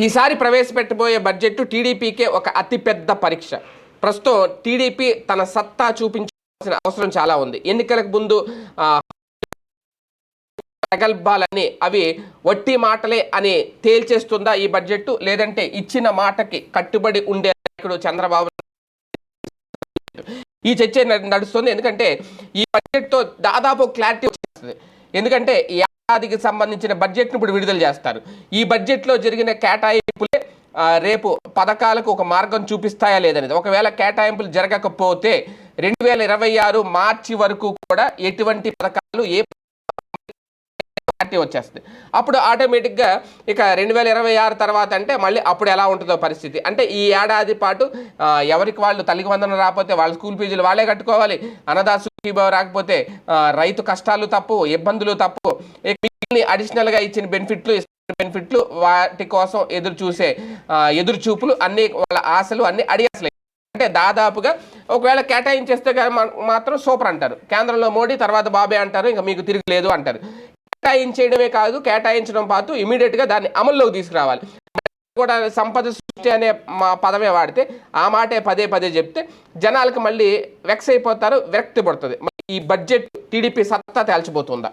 ఈసారి ప్రవేశపెట్టబోయే బడ్జెట్ టీడీపీకే ఒక అతిపెద్ద పరీక్ష. ప్రస్తుతం టీడీపీ తన సత్తా చూపించాల్సిన అవసరం చాలా ఉంది. ఎన్నికలకు ముందు ప్రగల్భాలని అవి వట్టి మాటలే అని తేల్చేస్తుందా ఈ బడ్జెట్ లేదంటే ఇచ్చిన మాటకి కట్టుబడి ఉండే నాయకుడు చంద్రబాబు ఈ చర్చ నడుస్తుంది. ఎందుకంటే ఈ బడ్జెట్తో దాదాపు క్లారిటీ వచ్చేస్తుంది. ఎందుకంటే ఏడాదికి సంబంధించిన బడ్జెట్ను ఇప్పుడు విడుదల చేస్తారు. ఈ బడ్జెట్లో జరిగిన కేటాయింపులే రేపు పథకాలకు ఒక మార్గం చూపిస్తాయా లేదనేది. ఒకవేళ కేటాయింపులు జరగకపోతే రెండు వేల ఇరవై ఆరు మార్చి వరకు కూడా ఎటువంటి పథకాలు ఏ క్లారిటీ వచ్చేస్తుంది. అప్పుడు ఆటోమేటిక్గా ఇక రెండు వేల ఇరవై ఆరు తర్వాత అంటే మళ్ళీ అప్పుడు ఎలా ఉంటుందో పరిస్థితి. అంటే ఈ ఏడాది పాటు ఎవరికి వాళ్ళు తల్లికి వందనం రాకపోతే వాళ్ళ స్కూల్ ఫీజులు వాళ్ళే కట్టుకోవాలి. అనదాసు సుఖీభావ రాకపోతే రైతు కష్టాలు తప్పు ఇబ్బందులు తప్పు. ఇక అడిషనల్గా ఇచ్చిన బెనిఫిట్లు బెనిఫిట్లు వాటి కోసం ఎదురు చూసే ఎదురు చూపులు అన్ని వాళ్ళ ఆశలు అన్ని అడిగేసలే అంటే దాదాపుగా ఒకవేళ కేటాయించేస్తే మాత్రం సూపర్ అంటారు. కేంద్రంలో మోడీ తర్వాత బాబే అంటారు ఇంకా మీకు తిరిగి లేదు అంటారు. కేటాయించేయడమే కాదు కేటాయించడం పాటు ఇమీడియట్గా దాన్ని అమల్లోకి తీసుకురావాలి. కూడా సంపద సృష్టి అనే మా పదమే వాడితే ఆ మాటే పదే పదే చెప్తే జనాలకు మళ్ళీ వెక్స్ అయిపోతారు విరక్తి పడుతుంది. ఈ బడ్జెట్ టీడీపీ సత్తా తేల్చిపోతుందా?